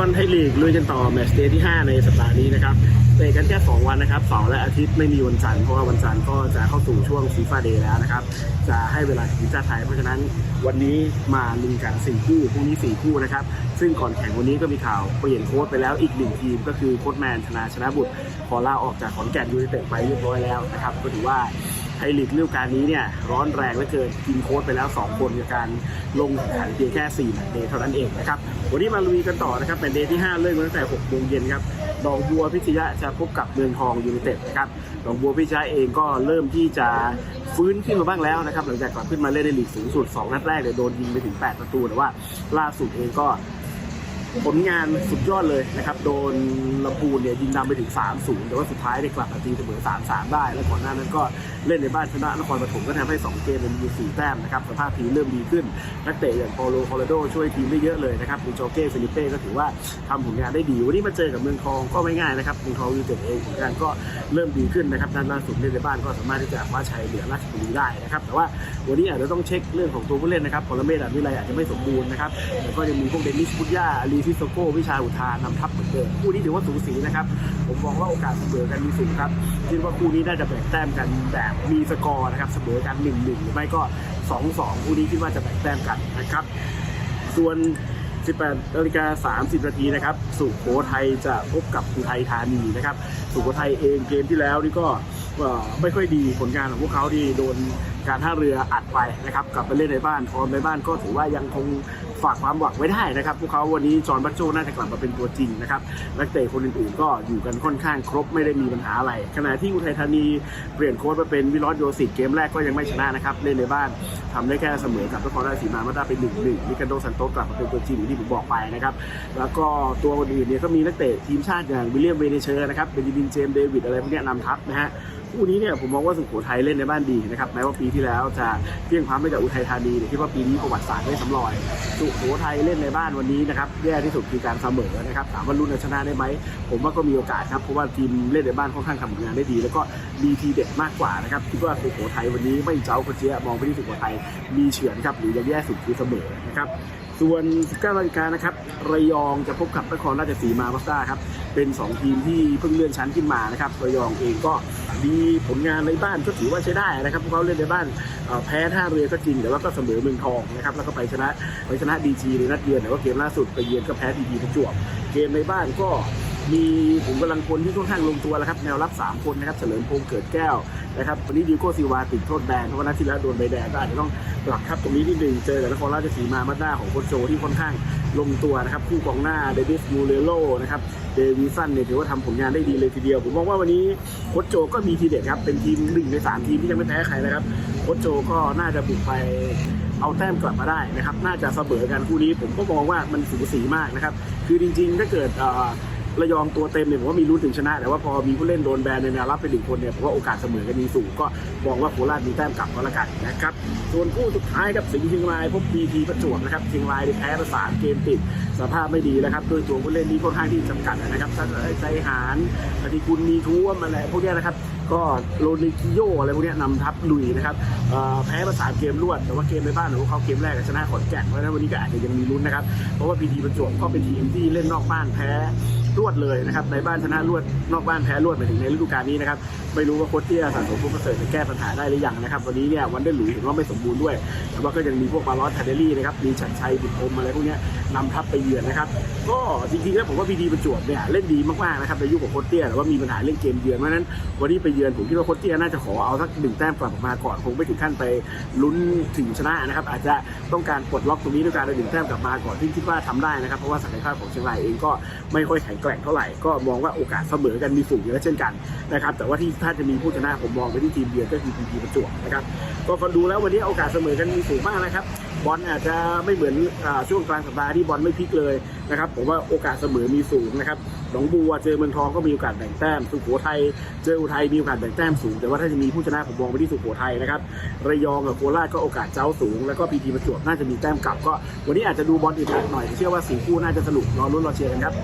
บอลไทยลีกลุยกันต่อแมตช์เดย์ที่ 5 ในสัปดาห์นี้นะครับเตะกันแค่ 2 วันนะครับเสาร์และอาทิตย์ไม่มีวันจันทร์เพราะว่าวันจันทร์ก็จะเข้าสู่ช่วงฟีฟ่าเดย์แล้วนะครับ จะให้เวลาทีมชาติไทย เพราะฉะนั้นวันนี้มาลุยกัน4คู่พรุ่งนี้ 4 คู่นะครับ ซึ่งก่อนแข่งวันนี้ก็มีข่าวเปลี่ยนโค้ชไปแล้วอีกหนึ่งทีม ก็คือโค้ชแมนธนาชนะบุตรขอลาออกจากขอนแก่นยูไนเต็ดไปเรียบร้อยแล้วนะครับก็ถือว่า ทยลีกฤดูกาลนี้เนี่ยร้อนแรงเหลือเกินกินโค้ดไปแล้ว 2 คนกับการลงแข่งขันเพียงแค่4แมตช์เดย์เท่านั้นเองนะครับวันนี้มาลุยกันต่อนะครับแมตช์เดย์ที่ 5 เริ่มตั้งแต่6โมงเย็นครับดอกบัวพิชยะจะพบกับเมืองทองยูไนเต็ดนะครับดอกบัวพิชยะเองก็เริ่มที่จะฟื้นขึ้นมาบ้างแล้วนะครับหลังจากกลับขึ้นมาเล่นในลีกสูงสุด 2 นัดแรกเนี่ยโดนยิงไปถึง 8 ประตูแต่ว่าล่าสุดเองก็ ผลงานสุดยอดเลยนะครับ โดนลำพูนเนี่ยยิงนำไปถึง 3-0 แต่ว่าสุดท้ายเนี่ยกลับมาตีเสมอ 3-3 ได้ แล้วก่อนหน้านั้นก็เล่นในบ้านชนะนครปฐมก็ทำให้ 2 เกมมันมี4แต้มนะครับสภาพทีมเริ่มดีขึ้น นักเตะอย่างโปโลโคลาโดช่วยทีมได้เยอะเลยนะครับคุณโจเก้ฟิลิปเป้ก็ถือว่าทำผลงานได้ดี วันนี้มาเจอกับเมืองทองก็ไม่ง่ายนะครับเมืองทองยูไนเต็ดเองผลงานก็เริ่มดีขึ้นนะครับด้านล่าสุดเล่นในบ้านก็สามารถที่จะคว้าชัยเหนือราชบุรีได้นะครับแต่ว่าวันนี้อาจจะต้องเช็คเรื่องของตัวผู้เล่นนะครับพลเมศอาจวิไลอาจจะไม่สมบูรณ์นะครับแต่ก็จะมีพวกเดนิสพุทยาลีซิโซโกวิชาอุทานนำทัพเหมือนเดิมคู่นี้ถือว่าสูสีนะครับ ผมมองว่าโอกาสเสมอกันมีสูงครับคิดว่าคู่นี้น่าจะแบ่งแต้มกันแบบมีสกอร์นะครับเสมอกัน1-1หรือไม่ก็2-2คู่นี้คิดว่าจะแบ่งแต้มกันนะครับ ส่วน 18นาฬิกา30นาทีนะครับสุโขทัยจะพบกับอุทัยธานีนะครับสุโขทัยเองเกมที่แล้วนี่ก็ไม่ค่อยดีผลงานของพวกเขาที่โดนการท่าเรืออัดไปนะครับกลับไปเล่นในบ้านฟอมในบ้านก็ถือว่ายังคง ฝากความหวังไว้ได้นะครับพวกเขาวันนี้จอห์นบัตโจน่าจะกลับมาเป็นตัวจริงนะครับนักเตะคนอื่นๆ ก็อยู่กันค่อนข้างครบไม่ได้มีปัญหาอะไร ขณะที่อุทัยธานีเปลี่ยนโค้ชมาเป็นวิรอดโยสิเกมแรกก็ยังไม่ชนะนะครับเล่นในบ้านทำได้แค่เสมอกับนครราชสีมามาได้เป็นหนึ่งหนึ่งมิกันโดซันโตกลับมาเป็นตัวจริงอย่างที่ผมบอกไปนะครับแล้วก็ตัวคนอื่นเนี่ยก็มีนักเตะทีมชาติอย่างวิลเลียมเวเนเชอร์นะครับเบนจามินเจมส์เดวิดอะไรพวกนี้นำทัพนะฮะ คู่นี้เนี่ยผมมองว่าสุโขทัยเล่นในบ้านดีนะครับแม้ว่าปีที่แล้วจะเพียงพร้ำไปจากอุทัยธานีเนี่คิดว่าปีนี้ประวัติศาสตร์ไม่สำรอยสุโขทัยเล่นในบ้านวันนี้นะครับแย่ที่สุดคือการเสมอนะครับถามว่ารุ่นชนะได้ไหมผมว่าก็มีโอกาสครับเพราะว่าทีมเล่นในบ้านค่อนข้างทำงานได้ดี แล้วก็มีทีเด็ดมากกว่านะครับคิดว่าสุโขทัยวันนี้ไม่เจ้าคนเจี๊ยมองไปที่สุโขทัยมีเฉือนครับหรือยังแย่สุดคือเสมอนะครับ ส่วน19นาฬิกานะครับระยองจะพบกับนครราชสีมาพัสต้าครับเป็น 2 ทีมที่เพิ่งเลื่อนชั้นขึ้นมานะครับระยองเองก็ดีผลงานในบ้านก็ถือว่าใช้ได้นะครับพวกเขาเล่นในบ้านแพ้ท่าเรือก็จริงแต่ว่าก็เสมอเมืองทองนะครับแล้วก็ไปชนะไปชนะดีจีในนัดเยือนแต่ว่าเกมล่าสุดไปเยือนก็แพ้ดีดีประจวบเกมในบ้านก็ มีผมกำลังพลที่ค่อนข้างลงตัวแล้วครับแนวรับ 3 คนนะครับเฉลิมพงษ์เกิดแก้วนะครับวันนี้ดิโก้ซิวาติดโทษแบนเพราะว่านัดที่แล้วโดนใบแดงก็อาจจะต้องปรับครับตรงนี้นิดนึงเจอกับนครราชสีมามาด้าของโคชโจที่ค่อนข้างลงตัวนะครับคู่กองหน้าเดวิสมูเลโลนะครับเดวิสันเนี่ยถือว่าทำผลงานได้ดีเลยทีเดียว ผมมองว่าวันนี้โคชโจก็มีทีเด็ดครับเป็นทีมหนึ่งในสามทีมที่ยังไม่แพ้ใครนะครับโคชโจก็น่าจะบุกไปเอาแต้มกลับมาได้นะครับ น่าจะเสมอกันคู่นี้ผมก็มองว่ามันสูสีมากนะครับ คือจริงๆ ถ้าเกิดอ่อ ระยองตัวเต็มเนี่ยผมว่ามีลุ้นถึงชนะ แต่ว่าพอมีผู้เล่นโดนแบนในแนวรับไปหนึ่งคนเนี่ยผมว่าโอกาสเสมอกันมีสูงก็มองว่าโคราชมีแต้มกลับก็แล้วกันนะครับส่วนคู่สุดท้ายครับสิงห์เชียงรายพบบีทีประจวบนะครับเชียงรายแพ้ไปสามเกมติดสภาพไม่ดีแล้วครับด้วยตัวผู้เล่นที่ค่อนข้างที่จำกัดนะครับใจหารปฏิกุลมีท่วมอะไรพวกเนี้ยนะครับก็โรนิกิโยอะไรพวกเนี้ยนำทัพลุยนะครับแพ้มาสาเกมรวด แต่ว่าเกมในบ้านของพวกเขาเกมแรกก็ชนะขอนแก่นเพราะฉะนั้นวันนี้ก็อาจจะยังมีลุ้นนะครับ เพราะว่าพีทีประจวบก็เป็นทีมที่เล่นนอกบ้านแพ้ รวดเลยนะครับในบ้านชนะรวดนอกบ้านแพ้รวดไปถึงในฤดูกาลนี้นะครับไม่รู้ว่าโค้ชเตี้ยสันสมพงษ์ประเสริฐจะแก้ปัญหาได้หรือยังนะครับวันนี้เนี่ยวันเดอร์หลุยถึงว่าไม่สมบูรณ์ด้วยแต่ว่าก็ยังมีพวกบาลอสทาเดลี่นะครับมีฉันชัยบุตรพรหมอะไรพวกนี้นำทัพไปเยือนนะครับก็จริงๆแล้วผมว่าพีดีประจวบเนี่ยเล่นดีมากๆนะครับในยุคของโค้ชเตี้ยแต่ว่ามีปัญหาเรื่องเกมเยือนเพราะนั้นวันนี้ไปเยือนผมคิดว่าโค้ชเตี้ยน่าจะขอเอาสักหนึ่งแต้มกลับมาก่อนคงไม่ถึงขั้นไปลุ้นถึงชนะนะครับอาจจะต้องการปลดล็อกตรงนี้ด้วยการเอาหนึ่งแต้มกลับมาก่อนที่คิดว่าทำได้นะครับเพราะว่าศักยภาพของเชียงรายเองก็ไม่ค่อยแข็งแกร่งเท่าไหร่ก็มองว่าโอกาสเสมอกันมีสูงอยู่แล้วเช่นกันนะครับแต่ว่าที่ถ้าจะมีผู้ชนะผมมองไปที่ทีมเยือนก็คือพีดีประจวบนะครับก็ฟังดูแล้ววันนี้โอกาสเสมอกันมีสูงมากนะครับบอลอาจจะไม่เหมือนอช่วงกลางสัปดาห์ที่บอลไม่พลิกเลยนะครับผมว่าโอกาสเสมอมีสูงนะครับหนองบัวเจอเมืองทองก็มีโอกาสแบ่งแต้มสุโขทัยเจออุทัยมีโอกาสแบ่งแต้มสูง แต่ว่าถ้าจะมีผู้ชนะผมมองไปที่สุโขทัยนะครับระยองกับโคราชก็โอกาสเจ้าสูง แล้วก็พีทีประจวบน่าจะมีแต้มกลับก็ วันนี้อาจจะดูบอลอึดอัดหน่อยเชื่อว่าสี่คู่น่าจะสนุกรอลุ้นรอเชียร์กันครับ